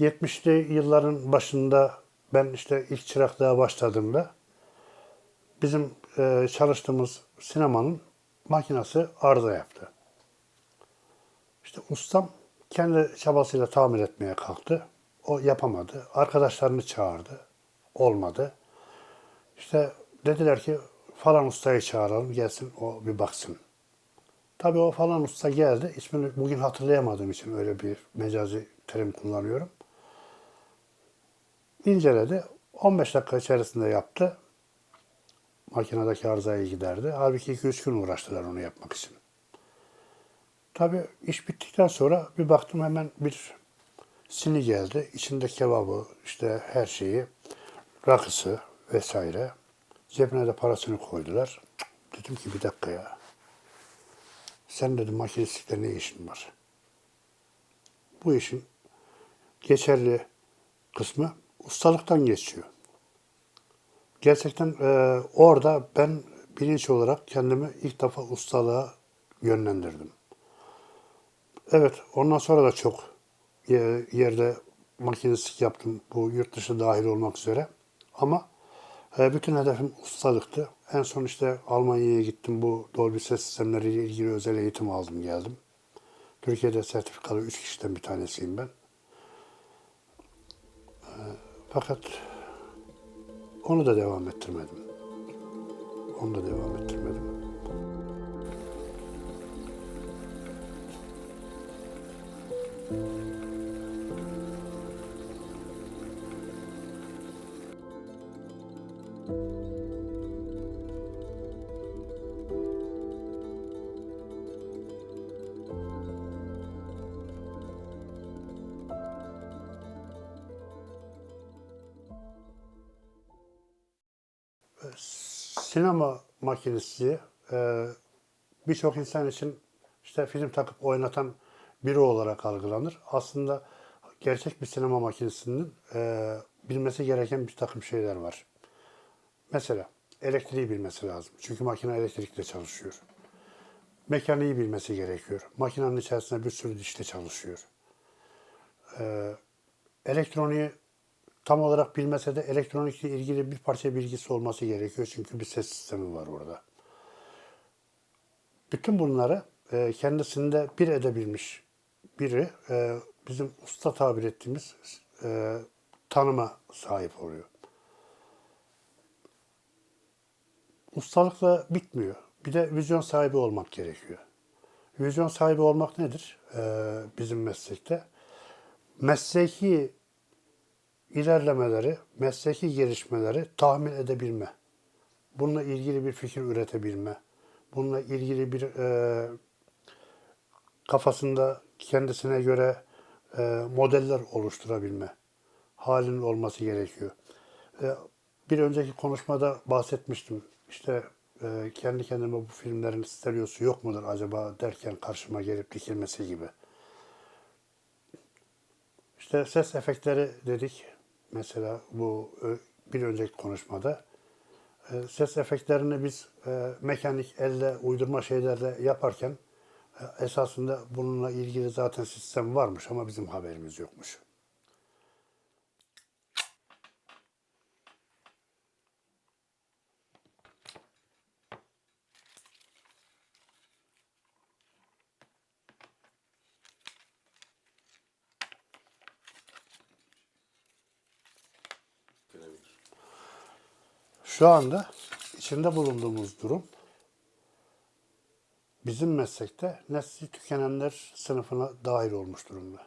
70'li yılların başında ben işte ilk çıraklığa başladığımda bizim e, çalıştığımız sinemanın makinesi arıza yaptı. İşte ustam kendi çabasıyla tamir etmeye kalktı. O yapamadı. Arkadaşlarını çağırdı. Olmadı. İşte dediler ki falan ustayı çağıralım gelsin o bir baksın. Tabii o falan usta geldi. İsmini bugün hatırlayamadığım için öyle bir mecazi terim kullanıyorum. İnceledi. 15 dakika içerisinde yaptı. Makinedeki arızayı giderdi. Halbuki 2-3 gün uğraştılar onu yapmak için. Tabii iş bittikten sonra bir baktım hemen bir sini geldi. İçinde kebabı, işte her şeyi, rakısı vesaire. Cebine de parasını koydular. Dedim ki bir dakika ya. Sen dedim makinistlikte ne işin var? Bu işin geçerli kısmı ustalıktan geçiyor. Gerçekten e, orada ben bilinç olarak kendimi ilk defa ustalığa yönlendirdim. Evet, ondan sonra da çok ye- yerde makinistlik yaptım. Bu yurt dışı dahil olmak üzere. Ama e, bütün hedefim ustalıktı. En son işte Almanya'ya gittim. Bu Dolby ses sistemleriyle ilgili özel eğitim aldım geldim. Türkiye'de sertifikalı 3 kişiden bir tanesiyim ben. Fakat onu da devam ettirmedim. Onu da devam ettirmedim. Sinema makinesi e, birçok insan için işte film takıp oynatan biri olarak algılanır. Aslında gerçek bir sinema makinesinin e, bilmesi gereken bir takım şeyler var. Mesela elektriği bilmesi lazım. Çünkü makine elektrikle çalışıyor. Mekaniği bilmesi gerekiyor. Makinenin içerisinde bir sürü dişle çalışıyor. E, elektroniği tam olarak bilmese de elektronikle ilgili bir parça bilgisi olması gerekiyor. Çünkü bir ses sistemi var orada. Bütün bunları e, kendisinde bir edebilmiş biri e, bizim usta tabir ettiğimiz e, tanıma sahip oluyor. Ustalıkla bitmiyor. Bir de vizyon sahibi olmak gerekiyor. Vizyon sahibi olmak nedir e, bizim meslekte? Mesleki ilerlemeleri, mesleki gelişmeleri tahmin edebilme. Bununla ilgili bir fikir üretebilme. Bununla ilgili bir e, kafasında kendisine göre e, modeller oluşturabilme halinin olması gerekiyor. E, bir önceki konuşmada bahsetmiştim. İşte e, kendi kendime bu filmlerin stereosu yok mudur acaba derken karşıma gelip dikilmesi gibi. İşte ses efektleri dedik mesela bu ö, bir önceki konuşmada. E, Ses efektlerini biz e, mekanik elle uydurma şeylerle yaparken e, esasında bununla ilgili zaten sistem varmış ama bizim haberimiz yokmuş. Şu anda içinde bulunduğumuz durum bizim meslekte nesli tükenenler sınıfına dahil olmuş durumda.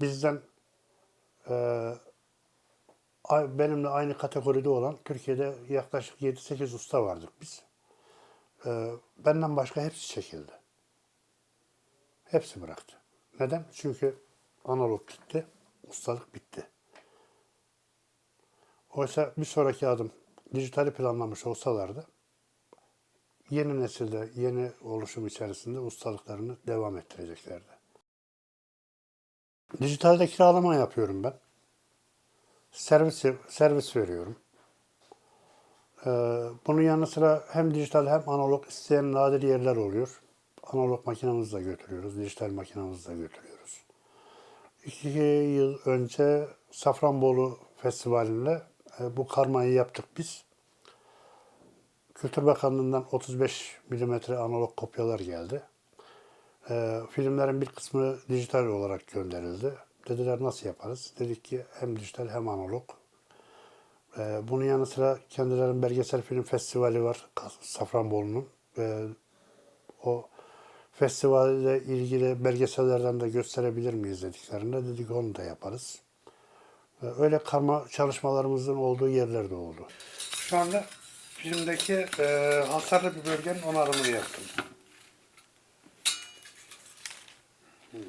Bizden ay- benimle aynı kategoride olan Türkiye'de yaklaşık 7-8 usta vardık biz. Eee, benden başka hepsi çekildi. Hepsi bıraktı. Neden? Çünkü analog gitti, ustalık bitti. Oysa bir sonraki adım dijitali planlamış olsalardı yeni nesilde, yeni oluşum içerisinde ustalıklarını devam ettireceklerdi. Dijitalde kiralama yapıyorum ben. Servis, servis veriyorum. Ee, bunun yanı sıra hem dijital hem analog isteyen nadir yerler oluyor. Analog makinamızı da götürüyoruz, dijital makinamızı da götürüyoruz. iki yıl önce Safranbolu Festivali'nde e, bu karmayı yaptık biz. Kültür Bakanlığı'ndan 35 milimetre analog kopyalar geldi. E, filmlerin bir kısmı dijital olarak gönderildi. Dediler nasıl yaparız? Dedik ki hem dijital hem analog. E, bunun yanı sıra kendilerinin belgesel film festivali var Safranbolu'nun. E, o festivalle ilgili belgesellerden de gösterebilir miyiz dediklerinde dedik onu da yaparız. Öyle karma çalışmalarımızın olduğu yerlerde oldu. Şu anda filmdeki e, hasarlı bir bölgenin onarımını yaptım. Hmm.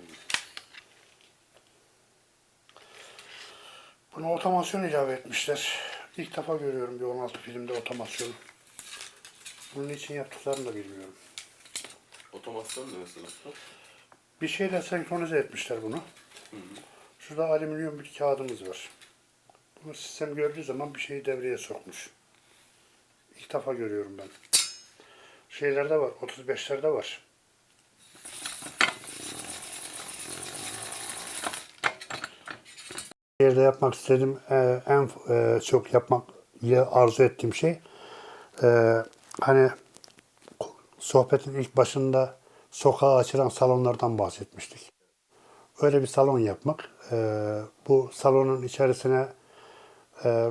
Buna otomasyon ilave etmişler. İlk defa görüyorum bir 16 filmde otomasyon. Bunun için yaptıklarını da bilmiyorum. Otomasyon ne mesela? Bir şeyle senkronize etmişler bunu. Şurada alüminyum bir kağıdımız var. Bunu sistem gördüğü zaman bir şeyi devreye sokmuş. İlk defa görüyorum ben. Şeylerde var, 35'lerde var. Yerde yapmak istediğim e, en e, çok yapmak ya arzu ettiğim şey e, hani sohbetin ilk başında sokağa açılan salonlardan bahsetmiştik. Öyle bir salon yapmak. Bu salonun içerisine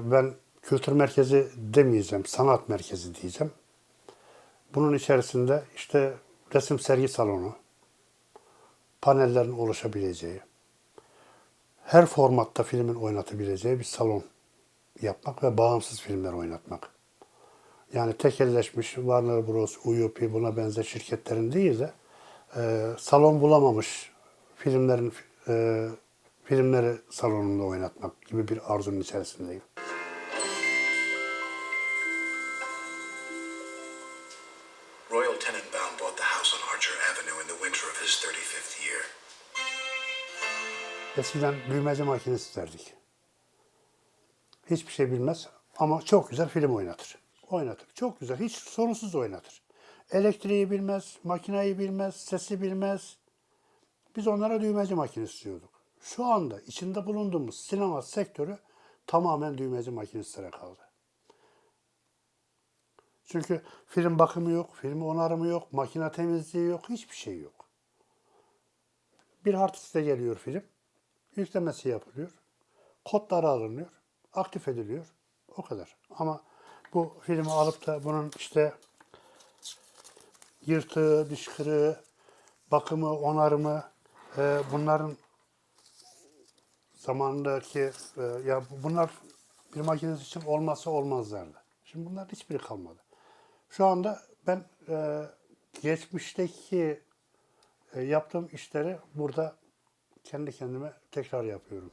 ben kültür merkezi demeyeceğim, sanat merkezi diyeceğim. Bunun içerisinde işte resim sergi salonu, panellerin oluşabileceği, her formatta filmin oynatabileceği bir salon yapmak ve bağımsız filmler oynatmak. Yani tekelleşmiş Warner Bros, UUP buna benzer şirketlerin değil de e, salon bulamamış filmlerin e, filmleri salonunda oynatmak gibi bir arzunun içerisindeyim. Eskiden büyümeci makinesi derdik. Hiçbir şey bilmez ama çok güzel film oynatır. Oynatır. Çok güzel. Hiç sorunsuz oynatır. Elektriği bilmez, makineyi bilmez, sesi bilmez. Biz onlara düğmeci makinesi diyorduk. Şu anda içinde bulunduğumuz sinema sektörü tamamen düğmeci makinestlere kaldı. Çünkü film bakımı yok, film onarımı yok, makine temizliği yok, hiçbir şey yok. Bir hard diskte geliyor film, yüklemesi yapılıyor, kodları alınıyor, aktif ediliyor, o kadar. Ama bu filmi alıp da bunun işte yırtığı, diş kırığı, bakımı, onarımı, e, bunların zamanındaki e, ya bunlar bir makinesi için olmazsa olmazlardı. Şimdi bunların hiçbiri kalmadı. Şu anda ben e, geçmişteki e, yaptığım işleri burada kendi kendime tekrar yapıyorum.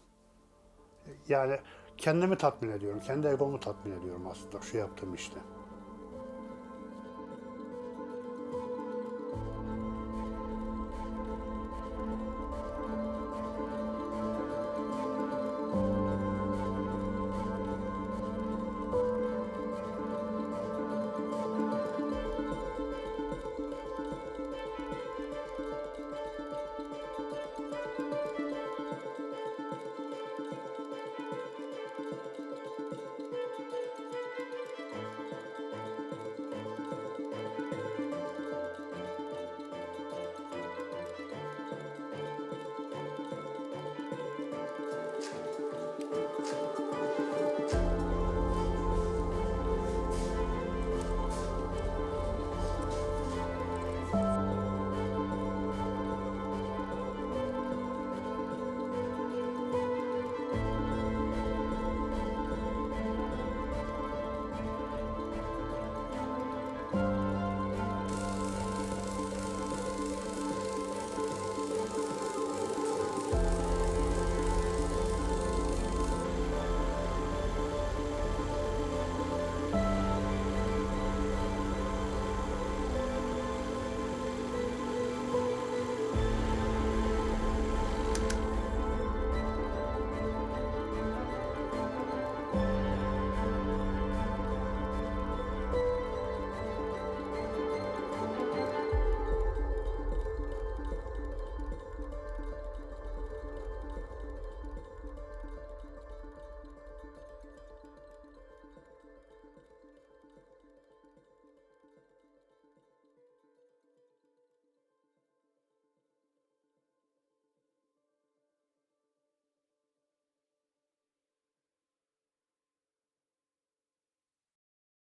Yani kendimi tatmin ediyorum, kendi egomu tatmin ediyorum aslında şu yaptığım işte.